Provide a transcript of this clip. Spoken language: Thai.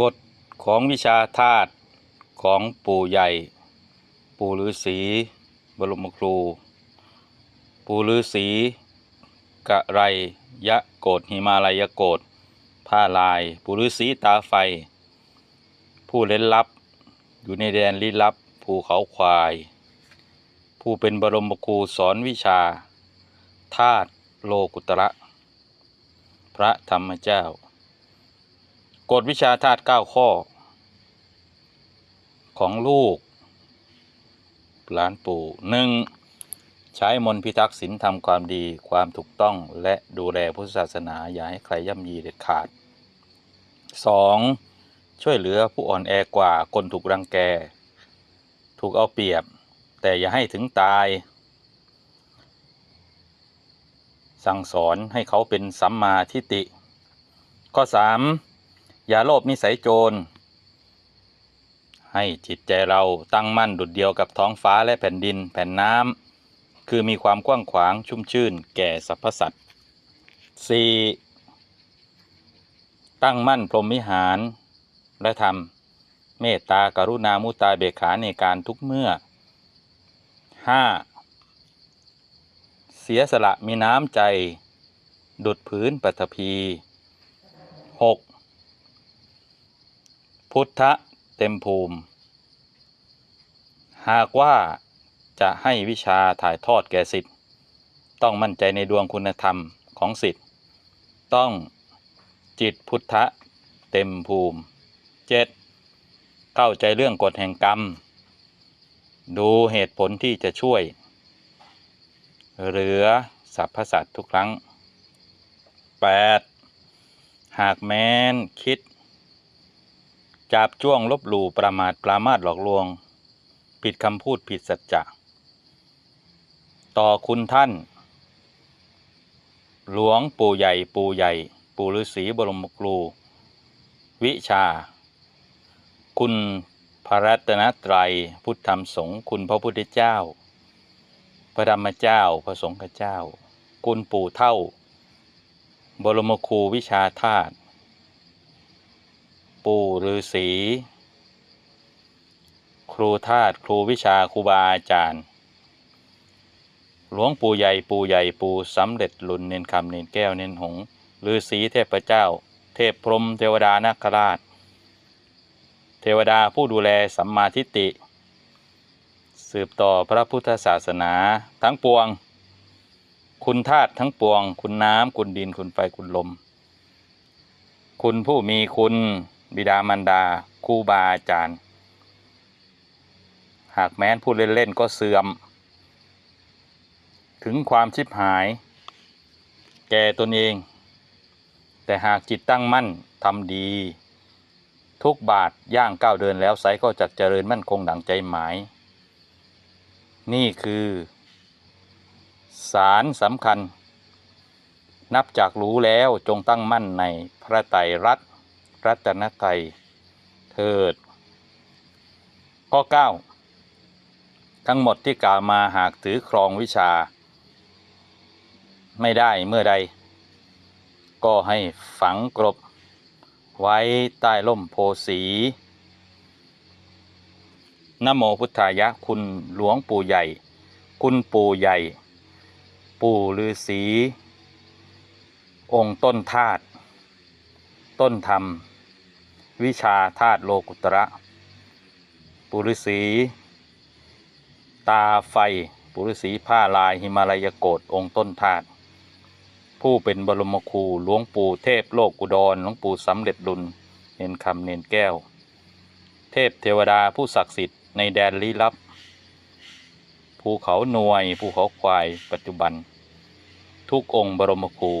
กฎของวิชาธาตุของปู่ใหญ่ ปู่ฤาษีบรมครู ปู่ฤาษีกะไรยะโกดหิมาลายโกดผ้าลาย ปู่ฤาษีตาไฟ ผู้เล่นลับ อยู่ในแดนลี้ลับภูเขาควาย ผู้เป็นบรมครูสอนวิชาธาตุโลกุตระ พระธรรมเจ้า กฎวิชาธาตุเก้าข้อ ของลูก หลานปู่หนึ่งใช้มนพิทักษ์ศีลทำความดีความถูกต้องและดูแลพุทธศาสนา อย่าให้ใครย่ำยีเด็ดขาด 2. ช่วยเหลือผู้อ่อนแอกว่าคนถูกรังแก ถูกเอาเปรียบ แต่อย่าให้ถึงตาย สั่งสอนให้เขาเป็นสัมมาทิฏฐิข้อ 3. อย่าโลภนิสัยโจร ให้จิตใจเราตั้งมั่นดุดเดียวกับท้องฟ้าและแผ่นดินแผ่นน้ำคือมีความกว้างขวางชุ่มชื่นแก่สรรพสัตว์ 4. ตั้งมั่นพรหมิหาร และทำเมตตากรุณามุตตาเบกขาในการทุกเมื่อ 5. เสียสละมีน้ำใจ ดุดพื้นปัทภี 6. พุทธเต็มภูมิ หากว่าจะให้วิชาถ่ายทอดแก่สิทธิ์ต้องมั่นใจในดวงคุณธรรมของสิทธิ์ต้องจิตพุทธเต็มภูมิ 7. เข้าใจเรื่องกฎแห่งกรรม ดูเหตุผลที่จะช่วย เหลือสรรพสัตว์ทุกครั้ง 8. หากแม้นคิด จับจ้วงลบหลู่ประมาทปรามาทหลอกลวง ผิดคำพูดผิดสัจจะ ต่อคุณท่าน หลวงปู่ใหญ่ปู่ใหญ่ ปู่ฤาษีบรมครู วิชา คุณพระรัตนตรัยพุทธธรรมสงฆ์คุณพระพุทธเจ้า พระธรรมเจ้าพระสงฆ์เจ้า คุณปู่เท่า บรมครูวิชาธาตุ ปู่ฤาษีครูธาตุครูวิชาครูบาอาจารย์ หลวงปู่ใหญ่ปู่ใหญ่ปู่สำเร็จลุนเน้นคำเน้นแก้วเน้นหงส์ฤาษีเทพเจ้า เทพพรหมเทวดานาคราช เทวดาผู้ดูแลสัมมาทิฏฐิสืบต่อพระพุทธศาสนาทั้งปวง คุณธาตุทั้งปวง คุณน้ำคุณดินคุณไฟคุณลม คุณผู้มีคุณ บิดามารดาครูบาอาจารย์ หากแม้นพูดเล่นๆก็เสื่อม ถึงความชิบหาย แก่ตนเอง แต่หากจิตตั้งมั่นทำดี ทุกบาทย่างก้าวเดินแล้วไซก็จักเจริญมั่นคงดังใจหมาย นี่คือ สารสำคัญ นับจากรู้แล้วจงตั้งมั่นในพระไตรรัตน์ รัตนไตรเถิด ข้อ 9 ทั้งหมดที่กล่าวมาหากถือครองวิชา ไม่ได้เมื่อใด ก็ให้ฝังกรบ ไว้ใต้ร่มโพสีนโมพุทธายะคุณหลวงปู่ใหญ่ คุณปู่ใหญ่ ปู่ฤาษีองค์ต้นธาตุต้นธรรม วิชาธาตุโลกุตระ ปุรุษีตาไฟ ปุรุษีผ้าลายหิมาลายโกดองค์ต้นธาตุผู้เป็นบรมครูหลวงปู่เทพโลกอุดรหลวงปู่สำเร็จดุลเนนคำเนนแก้ว เทพเทวดาผู้ศักดิ์สิทธิ์ในแดนลี้ลับ ภูเขาหน่วยภูเขาควายปัจจุบัน ทุกองค์บรมครู